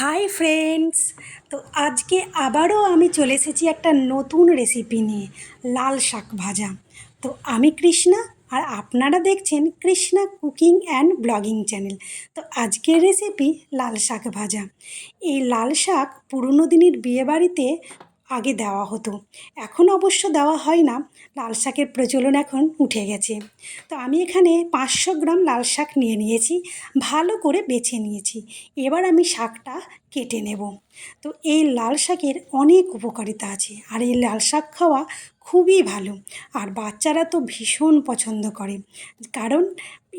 Hi friends, তো আজকে আবারও আমি চলে এসেছি একটা নতুন রেসিপি নিয়ে, লাল শাক ভাজা। তো আমি কৃষ্ণা আর আপনারা দেখছেন Krishna cooking and blogging channel. তো আজকের রেসিপি লাল শাক ভাজা। এই লাল শাক পুরনো দিনের বিয়েবাড়িতে আগে দেওয়া হতো। এখন অবশ্য দেওয়া হয় না। লাল শাকের প্রচলন এখন উঠে গেছে। তো আমি এখানে পাঁচশো গ্রাম লাল শাক নিয়ে নিয়েছি, ভালো করে বেছে নিয়েছি। এবার আমি শাকটা কেটে নেব। তো এই লাল শাকের অনেক উপকারিতা আছে আর এই লাল শাক খাওয়া খুবই ভালো। আর বাচ্চারা তো ভীষণ পছন্দ করে। কারণ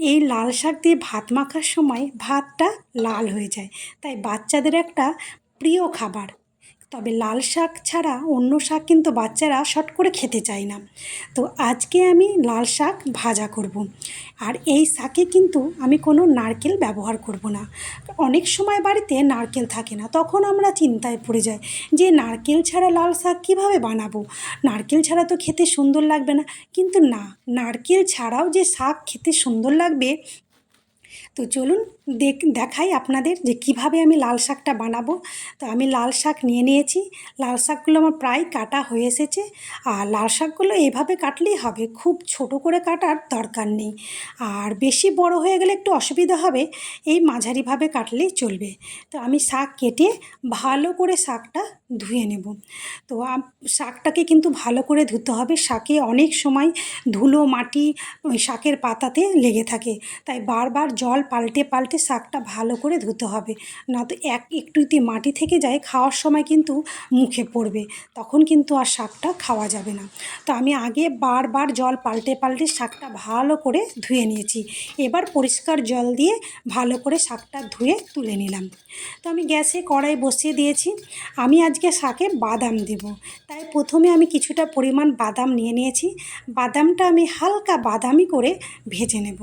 এই লাল শাক দিয়ে ভাত মাখার সময় ভাতটা লাল হয়ে যায়। তাই বাচ্চাদের একটা প্রিয় খাবার। তবে লাল শাক ছাড়া অন্য শাক কিন্তু বাচ্চারা শট করে খেতে চায় না। তো আজকে আমি লাল শাক ভাজা করব। আর এই শাকে কিন্তু আমি কোনো নারকেল ব্যবহার করব না। অনেক সময় বাড়িতে নারকেল থাকে না, তখন আমরা চিন্তায় পড়ে যাই যে নারকেল ছাড়া লাল শাক কীভাবে বানাবো? নারকেল ছাড়া তো খেতে সুন্দর লাগবে না। কিন্তু না, নারকেল ছাড়াও যে শাক খেতে সুন্দর লাগবে তো চলুন দেখ, দেখাই আপনাদের যে কীভাবে আমি লাল শাকটা বানাবো। তো আমি লাল শাক নিয়ে নিয়েছি। লাল শাকগুলো আমার প্রায় কাটা হয়ে এসেছে। আর লাল শাকগুলো এভাবে কাটলেই হবে। খুব ছোট করে কাটার দরকার নেই। আর বেশি বড় হয়ে গেলে একটু অসুবিধা হবে। এই মাঝারিভাবে কাটলেই চলবে। তো আমি শাক কেটে ভালো করে শাকটা ধুয়ে নেব। তো শাকটাকে কিন্তু ভালো করে ধুতে হবে। শাকে অনেক সময় ধুলো, মাটি শাকের পাতাতে লেগে থাকে। তাই বারবার জল পাল্টে পাল্টে শাকটা ভালো করে ধুতে হবে। না তো এক একটু যদি মাটি থেকে যায়, খাওয়ার সময় কিন্তু মুখে পড়বে। তখন কিন্তু আর শাকটা খাওয়া যাবে না। তো আমি আগে বারবার জল পাল্টে পাল্টে শাকটা ভালো করে ধুয়ে নিয়েছি। এবার পরিষ্কার জল দিয়ে ভালো করে শাকটা ধুয়ে তুলে নিলাম। তো আমি গ্যাসে কড়াই বসিয়ে দিয়েছি। আমি আজকে শাকে বাদাম দেব। তাই প্রথমে আমি কিছুটা পরিমাণ বাদাম নিয়ে নিয়েছি। বাদামটা আমি হালকা বাদামি করে ভেজে নেব।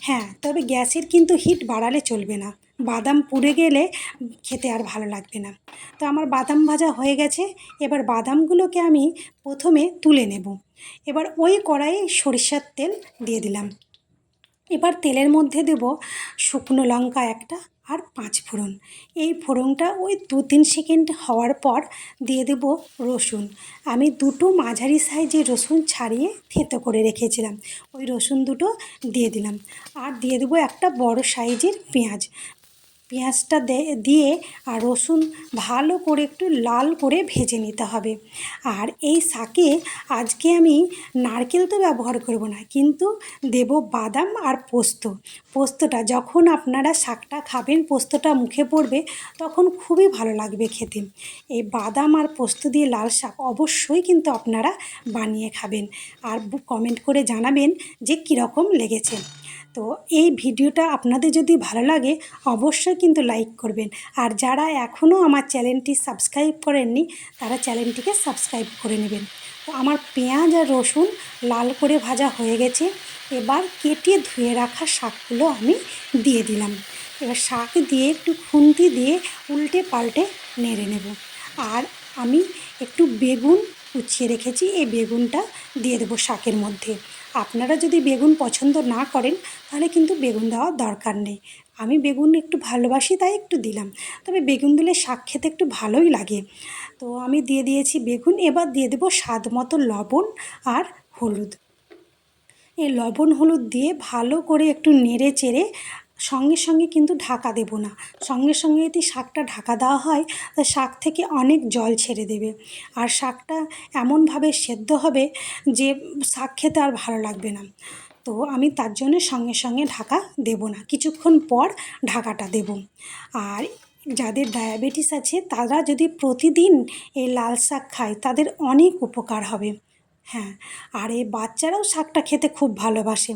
হ্যাঁ তবে গ্যাসের কিন্তু হিট বাড়ালে চলবে না। বাদাম পুড়ে গেলে খেতে আর ভালো লাগবে না। তো আমার বাদাম ভাজা হয়ে গেছে। এবার বাদামগুলোকে আমি প্রথমে তুলে নেব। এবার ওই কড়াইয়ে সরিষার তেল দিয়ে দিলাম। এবার তেলের মধ্যে দেব শুকনো লঙ্কা একটা আর পাঁচ ফোড়ন। এই ফোড়নটা ওই দু তিন সেকেন্ড হওয়ার পর দিয়ে দেব রসুন। আমি দুটো মাঝারি সাইজের রসুন ছাড়িয়ে থেতো করে রেখেছিলাম। ওই রসুন দুটো দিয়ে দিলাম। আর দিয়ে দেবো একটা বড় সাইজের পেঁয়াজ। পেঁয়াজটা দিয়ে আর রসুন ভালো করে একটু লাল করে ভেজে নিতে হবে। আর এই শাকে আজকে আমি নারকেল তো ব্যবহার করব না, কিন্তু দেব বাদাম আর পোস্ত। পোস্তটা যখন আপনারা শাকটা খাবেন, পোস্তটা মুখে পড়বে, তখন খুবই ভালো লাগবে খেতে। এই বাদাম আর পোস্ত দিয়ে লাল শাক অবশ্যই কিন্তু আপনারা বানিয়ে খাবেন। আর কমেন্ট করে জানাবেন যে কীরকম লেগেছে। তো এই ভিডিওটা আপনাদের যদি ভালো লাগে, অবশ্যই কিন্তু লাইক করবেন। আর যারা এখনও আমার চ্যানেলটি সাবস্ক্রাইব করেননি, তারা চ্যানেলটিকে সাবস্ক্রাইব করে নেবেন। তো আমার পেঁয়াজ আর রসুন লাল করে ভাজা হয়ে গেছে। এবার কেটে ধুয়ে রাখা শাকগুলো আমি দিয়ে দিলাম। এবার শাক দিয়ে একটু খুন্তি দিয়ে উল্টে পাল্টে নেড়ে নেব। আর আমি একটু বেগুন কুচিয়ে রেখেছি, এই বেগুনটা দিয়ে দেবো শাকের মধ্যে। আপনারা যদি বেগুন পছন্দ না করেন, তাহলে কিন্তু বেগুন দেওয়ার দরকার নেই। আমি বেগুন একটু ভালোবাসি, তাই একটু দিলাম। তবে বেগুন দিলে শাক খেতে একটু ভালোই লাগে। তো আমি দিয়ে দিয়েছি বেগুন, এবার দিয়ে দেবো স্বাদ মতো লবণ আর হলুদ। এই লবণ হলুদ দিয়ে ভালো করে একটু নেড়ে চেড়ে সঙ্গে সঙ্গে কিন্তু ঢাকা দেব না। সঙ্গে সঙ্গে যদি শাকটা ঢাকা দেওয়া হয়, তা শাক থেকে অনেক জল ছেড়ে দেবে। আর শাকটা এমনভাবে সেদ্ধ হবে যে শাক খেতে আর ভালো লাগবে না। তো আমি তার জন্য সঙ্গে সঙ্গে ঢাকা দেব না। কিছুক্ষণ পর ঢাকাটা দেব। আর যাদের ডায়াবেটিস আছে, তারা যদি প্রতিদিন এই লাল শাক খায়, তাদের অনেক উপকার হবে। হ্যাঁ আর এই বাচ্চারাও শাকটা খেতে খুব ভালোবাসে।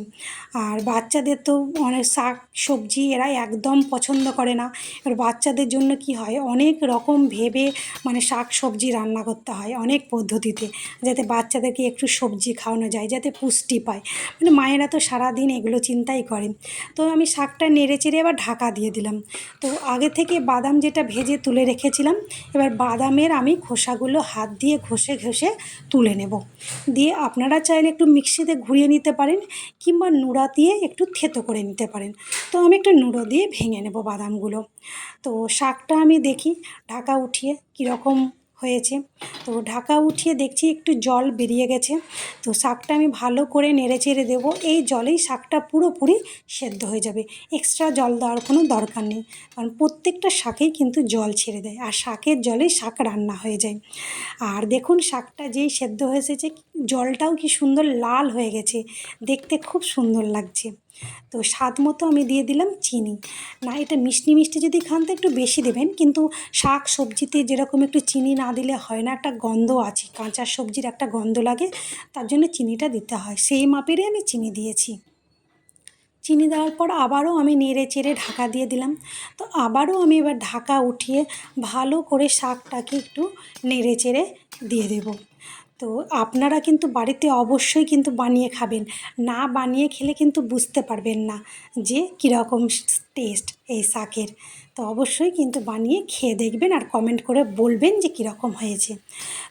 আর বাচ্চাদের তো অনেক শাক, সবজি এরা একদম পছন্দ করে না। এবার বাচ্চাদের জন্য কি হয়, অনেক রকম ভেবে মানে শাক, সবজি রান্না করতে হয় অনেক পদ্ধতিতে, যাতে বাচ্চাদেরকে একটু সবজি খাওয়ানো যায়, যাতে পুষ্টি পায়। মানে মায়েরা তো সারাদিন এগুলো চিন্তাই করে। তো আমি শাকটা নেড়ে চেড়ে এবার ঢাকা দিয়ে দিলাম। তো আগে থেকে বাদাম যেটা ভেজে তুলে রেখেছিলাম, এবার বাদামের আমি খোসাগুলো হাত দিয়ে ঘষে ঘষে তুলে নেব। দিয়ে আপনারা চাইলে একটু মিক্সিতে ঘুরিয়ে নিতে পারেন কিংবা নুড়া দিয়ে একটু থেতো করে নিতে পারেন। তো আমি একটু নুড়ো দিয়ে ভেঙে নেব বাদামগুলো। তো শাকটা আমি দেখি, ঢাকা উঠিয়ে কীরকম হয়েছে। তো ঢাকা উঠিয়ে দেখছি একটু জল বেরিয়ে গেছে। তো শাকটা আমি ভালো করে নেড়ে চেড়ে দেবো। এই জলেই শাকটা পুরোপুরি সেদ্ধ হয়ে যাবে। এক্সট্রা জল দেওয়ার কোনো দরকার নেই। কারণ প্রত্যেকটা শাকেই কিন্তু জল ছেড়ে দেয়। আর শাকের জলেই শাক রান্না হয়ে যায়। আর দেখুন শাকটা যেই সেদ্ধ হয়ে এসেছে, জলটাও কি সুন্দর লাল হয়ে গেছে। দেখতে খুব সুন্দর লাগছে। তো স্বাদ মতো আমি দিয়ে দিলাম চিনি। না, এটা মিষ্টি মিষ্টি যদি খান তো একটু বেশি দেবেন, কিন্তু শাক সবজিতে যেরকম একটু চিনি না দিলে হয় না, একটা গন্ধ আছে, কাঁচা সবজির একটা গন্ধ লাগে, তার জন্য চিনিটা দিতে হয়। সেই মাপেরই আমি চিনি দিয়েছি। চিনি দেওয়ার পর আবারও আমি নেড়ে চেড়ে ঢাকা দিয়ে দিলাম। তো আবারও আমি এবার ঢাকা উঠিয়ে ভালো করে শাকটাকে একটু নেড়ে চেড়ে দিয়ে দেবো। তো আপনারা কিন্তু বাড়িতে অবশ্যই কিন্তু বানিয়ে খাবেন। না বানিয়ে খেলে কিন্তু বুঝতে পারবেন না যে কীরকম টেস্ট এই শাকের। তো অবশ্যই কিন্তু বানিয়ে খেয়ে দেখবেন আর কমেন্ট করে বলবেন যে কীরকম হয়েছে।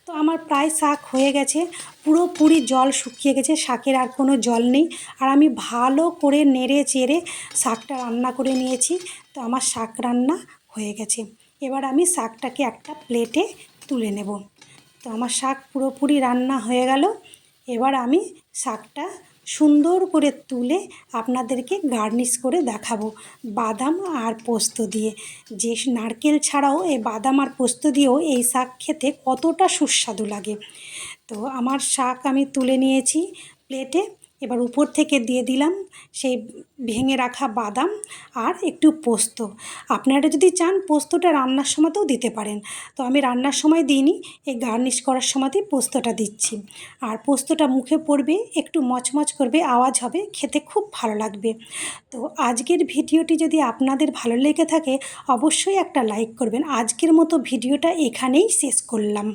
তো আমার প্রায় শাক হয়ে গেছে, পুরোপুরি জল শুকিয়ে গেছে, শাকের আর কোনো জল নেই। আর আমি ভালো করে নেড়ে চেড়ে শাকটা রান্না করে নিয়েছি, তো আমার শাক রান্না হয়ে গেছে। এবার আমি শাকটাকে একটা প্লেটে তুলে নেব। তো আমার শাক পুরোপুরি রান্না হয়ে গেল। এবার আমি শাকটা সুন্দর করে তুলে আপনাদেরকে গার্নিশ করে দেখাবো বাদাম আর পোস্ত দিয়ে। যে নারকেল ছাড়াও এই বাদাম আর পোস্ত দিয়েও এই শাক খেতে কতটা সুস্বাদু লাগে। তো আমার শাক আমি তুলে নিয়েছি প্লেটে। এবার উপর থেকে দিয়ে দিলাম সেই ভেঙে রাখা বাদাম আর একটু পোস্ত। আপনারা যদি চান পোস্তটা রান্নার সময়তেও দিতে পারেন। তো আমি রান্নার সময় দিইনি, এই গার্নিশ করার সময়তেই পোস্তটা দিচ্ছি। আর পোস্তটা মুখে পড়বে, একটু মচমচ করবে, আওয়াজ হবে, খেতে খুব ভালো লাগবে। তো আজকের ভিডিওটি যদি আপনাদের ভালো লেগে থাকে, অবশ্যই একটা লাইক করবেন। আজকের মতো ভিডিওটা এখানেই শেষ করলাম।